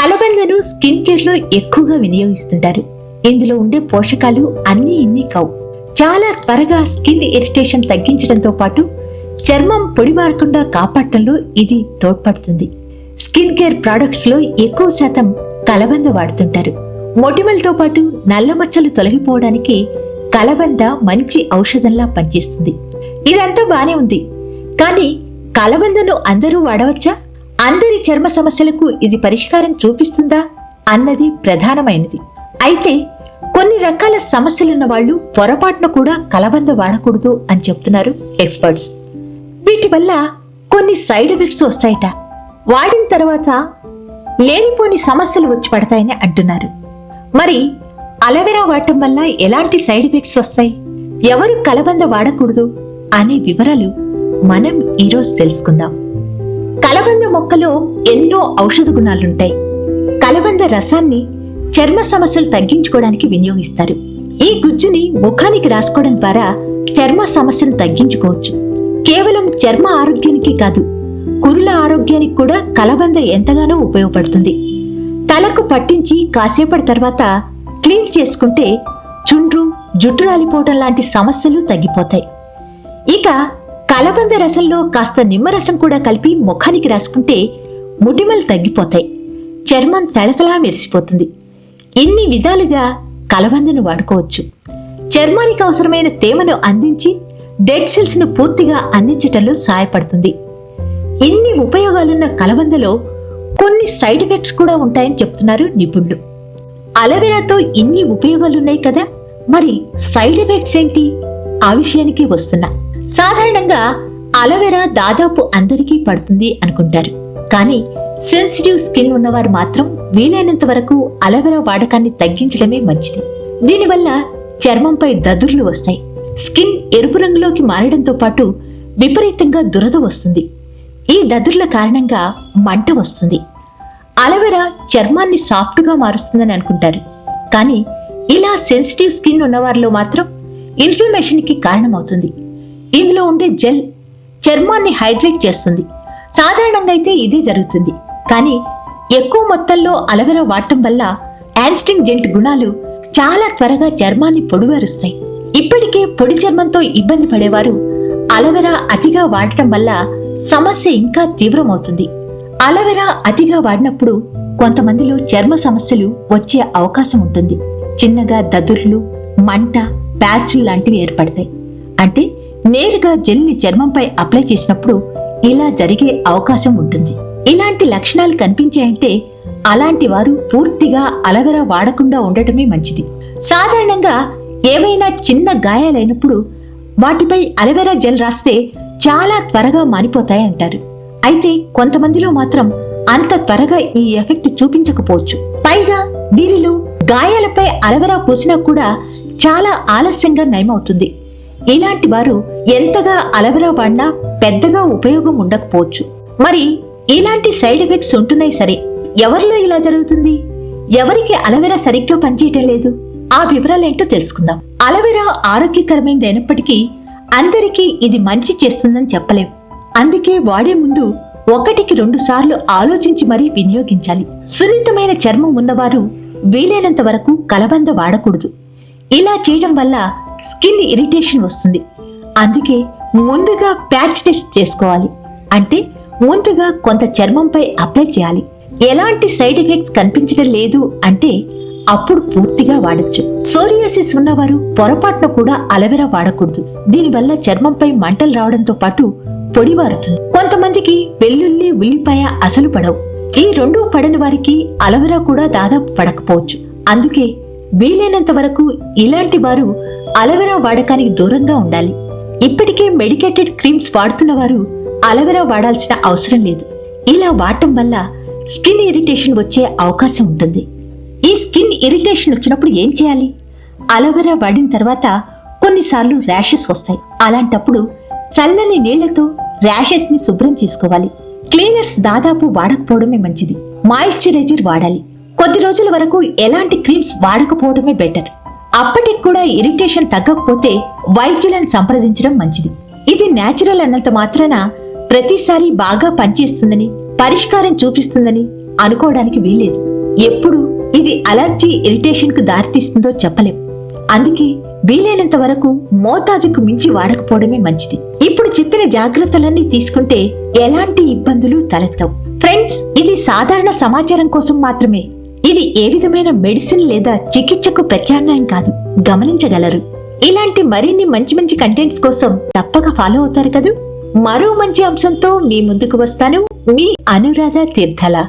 కలబందను skin కేర్లో ఎక్కువగా వినియోగిస్తుంటారు. ఇందులో ఉండే పోషకాలు అన్నీ ఇన్ని కావు. చాలా త్వరగా స్కిన్ ఇరిటేషన్ తగ్గించడంతో పాటు చర్మం పొడి మారకుండా కాపాడటంలో ఇది తోడ్పడుతుంది. స్కిన్ కేర్ ప్రొడక్ట్స్లో ఎక్కువ శాతం కలబంద వాడుతుంటారు. మొటిమలతో పాటు నల్ల మచ్చలు తొలగిపోవడానికి కలబంద మంచి ఔషధంలా పనిచేస్తుంది. ఇదంతా బానే ఉంది. కానీ కలబందను అందరూ వాడవచ్చా? అందరి చర్మ సమస్యలకు ఇది పరిష్కారం చూపిస్తుందా అన్నది ప్రధానమైనది. అయితే కొన్ని రకాల సమస్యలున్న వాళ్ళు పొరపాటున కూడా కలబంద వాడకూడదు అని చెప్తున్నారు ఎక్స్పర్ట్స్. వీటి వల్ల కొన్ని సైడ్ ఎఫెక్ట్స్ వస్తాయట. వాడిన తర్వాత లేనిపోని సమస్యలు వచ్చి పడతాయని అంటున్నారు. మరి అలవెరా వాడటం వల్ల ఎలాంటి సైడ్ ఎఫెక్ట్స్ వస్తాయి? ఎవరు కలబంద వాడకూడదు? అనే వివరాలు మనం ఈరోజు తెలుసుకుందాం. కలబంద మొక్కలో ఎన్నో ఔషధ గుణాలుంటాయి. కలబంద రసాన్ని చర్మ సమస్యలు తగ్గించుకోవడానికి వినియోగిస్తారు. ఈ గుజ్జుని ముఖానికి రాసుకోవడం ద్వారా చర్మ సమస్యను తగ్గించుకోవచ్చు. కేవలం చర్మ ఆరోగ్యానికి కాదు కురుల ఆరోగ్యానికి కూడా కలబంద ఎంతగానో ఉపయోగపడుతుంది. తలకు పట్టించి కాసేపటి తర్వాత క్లీన్ చేసుకుంటే చుండ్రు జుట్టు రాలిపోవటం లాంటి సమస్యలు తగ్గిపోతాయి. ఇక కలబంద రసంలో కాస్త నిమ్మరసం కూడా కలిపి ముఖానికి రాసుకుంటే ముటిమలు తగ్గిపోతాయి. చర్మం తళతళా మెరిసిపోతుంది. ఇన్ని విధాలుగా కలబందను వాడుకోవచ్చు. చర్మానికి అవసరమైన తేమను అందించి డెడ్ సెల్స్ను పూర్తిగా అందించటంలో సహాయపడుతుంది. ఇన్ని ఉపయోగాలున్న కలబందలో కొన్ని సైడ్ ఎఫెక్ట్స్ కూడా ఉంటాయని చెప్తున్నారు నిపుణులు. అలవెరాతో ఇన్ని ఉపయోగాలున్నాయి కదా? మరి సైడ్ ఎఫెక్ట్స్ ఏంటి? ఆ విషయానికి వస్తున్నా. సాధారణంగా అలవెరా దాదాపు అందరికీ పడుతుంది అనుకుంటారు. కానీ సెన్సిటివ్ స్కిన్ ఉన్నవారు మాత్రం వీలైనంత వరకు అలవెరా వాడకాన్ని తగ్గించడమే మంచిది. దీనివల్ల చర్మంపై దదుర్లు వస్తాయి. స్కిన్ ఎరుపు రంగులోకి మారడంతో పాటు విపరీతంగా దురద వస్తుంది. ఈ దదుర్ల కారణంగా మంట వస్తుంది. అలవెరా చర్మాన్ని సాఫ్ట్గా మారుస్తుందని అనుకుంటారు. కానీ ఇలా సెన్సిటివ్ స్కిన్ ఉన్నవారిలో మాత్రం ఇన్ఫ్లమేషన్కి కారణమవుతుంది. ఇందులో ఉండే జెల్ చర్మాన్ని హైడ్రేట్ చేస్తుంది. సాధారణంగా అయితే ఇదే జరుగుతుంది. కానీ ఎక్కువ మొత్తంలో అలవెరా వాడటం వల్ల యాన్స్టింగ్ జెంట్ గుణాలు చాలా త్వరగా చర్మాన్ని పొడివారుస్తాయి. ఇప్పటికే పొడి చర్మంతో ఇబ్బంది పడేవారు అలవెరా అతిగా వాడటం వల్ల సమస్య ఇంకా తీవ్రమవుతుంది. అలవెరా అతిగా వాడినప్పుడు కొంతమందిలో చర్మ సమస్యలు వచ్చే అవకాశం ఉంటుంది. చిన్నగా దదుర్లు మంట ప్యాచ్లు లాంటివి ఏర్పడతాయి. అంటే నేరుగా జెల్ని చర్మంపై అప్లై చేసినప్పుడు ఇలా జరిగే అవకాశం ఉంటుంది. ఇలాంటి లక్షణాలు కనిపించాయంటే అలాంటి వారు పూర్తిగా అలవెరా వాడకుండా ఉండటమే మంచిది. సాధారణంగా ఏవైనా చిన్న గాయాలైనప్పుడు వాటిపై అలవెరా జెల్ రాస్తే చాలా త్వరగా మానిపోతాయి అంటారు. అయితే కొంతమందిలో మాత్రం అంత త్వరగా ఈ ఎఫెక్ట్ చూపించకపోవచ్చు. పైగా వీరిలో గాయాలపై అలవెరా పూసినా కూడా చాలా ఆలస్యంగా నయమవుతుంది. ఇలాంటి వారు ఎంతగా అలవెరా వాడినా పెద్దగా ఉపయోగం ఉండకపోవచ్చు. మరి ఇలాంటి సైడ్ ఎఫెక్ట్స్ ఉంటున్నాయి సరే ఎవరిలో ఇలా జరుగుతుంది? ఎవరికి అలవెరా సరిగ్గా పనిచేయటం లేదు? ఆ వివరాలేంటో తెలుసుకుందాం. అలవెరా ఆరోగ్యకరమైనది అయినప్పటికీ అందరికీ ఇది మంచి చేస్తుందని చెప్పలేం. అందుకే వాడే ముందు ఒకటికి రెండు సార్లు ఆలోచించి మరీ వినియోగించాలి. సున్నితమైన చర్మం ఉన్నవారు వీలైనంత వరకు కలబంద వాడకూడదు. ఇలా చేయడం వల్ల స్కిన్ ఇరిటేషన్ వస్తుంది. అందుకే ముందుగా ప్యాచ్ టెస్ట్ చేసుకోవాలి. అంటే ముందుగా కొంత చర్మంపై అప్లై చేయాలి. ఎలాంటి సైడ్ ఎఫెక్ట్స్ కనిపించడం లేదు అంటే అప్పుడు పూర్తిగా వాడచ్చు. సోరియాసిస్ ఉన్నవారు పొరపాటున కూడా అలవెరా వాడకూడదు. దీనివల్ల చర్మంపై మంటలు రావడంతో పాటు పొడి మారుతుంది. కొంతమందికి వెల్లుల్లి ఉల్లిపాయ అసలు పడవు. ఈ రెండు పడని వారికి అలవెరా కూడా దాదాపు పడకపోవచ్చు. అందుకే వీలైనంత వరకు ఇలాంటి వారు అలవెరా వాడకానికి దూరంగా ఉండాలి. ఇప్పటికే మెడికేటెడ్ క్రీమ్స్ వాడుతున్న వారు అలవెరా వాడాల్సిన అవసరం లేదు. ఇలా వాడటం వల్ల స్కిన్ ఇరిటేషన్ వచ్చే అవకాశం ఉంటుంది. ఈ స్కిన్ ఇరిటేషన్ వచ్చినప్పుడు ఏం చేయాలి? అలోవెరా వాడిన తర్వాత కొన్నిసార్లు ర్యాషెస్ వస్తాయి. అలాంటప్పుడు చల్లని నీళ్ళతో ర్యాషెస్ని శుభ్రం చేసుకోవాలి. క్లీనర్స్ దాదాపు వాడకపోవడమే మంచిది. మాయిశ్చరైజర్ వాడాలి. కొద్ది రోజుల వరకు ఎలాంటి క్రీమ్స్ వాడకపోవడమే బెటర్ అప్పటికి కూడా ఇరిటేషన్ తగ్గకపోతే వైద్యులను సంప్రదించడం మంచిది. ఇది నేచురల్ అన్నంత మాత్రాన ప్రతిసారి బాగా పనిచేస్తుందని పరిష్కారం చూపిస్తుందని అనుకోవడానికి వీలేదు ఎప్పుడు ఇది అలర్జీ ఇరిటేషన్కు దారితీస్తుందో చెప్పలేం. అందుకే వీలైనంత వరకు మోతాజుకు మించి వాడకపోవడమే మంచిది. ఇప్పుడు చెప్పిన జాగ్రత్తలన్నీ తీసుకుంటే ఎలాంటి ఇబ్బందులు తలెత్తవు. ఫ్రెండ్స్ ఇది సాధారణ సమాచారం కోసం మాత్రమే. ఇది ఏ విధమైన మెడిసిన్ లేదా చికిత్సకు ప్రత్యామ్నాయం కాదు. గమనించగలరు. ఇలాంటి మరిన్ని మంచి మంచి కంటెంట్స్ కోసం తప్పక ఫాలో అవుతారు కదా? మరో మంచి అంశంతో మీ ముందుకు వస్తాను. మీ అనురాధ తీర్థల.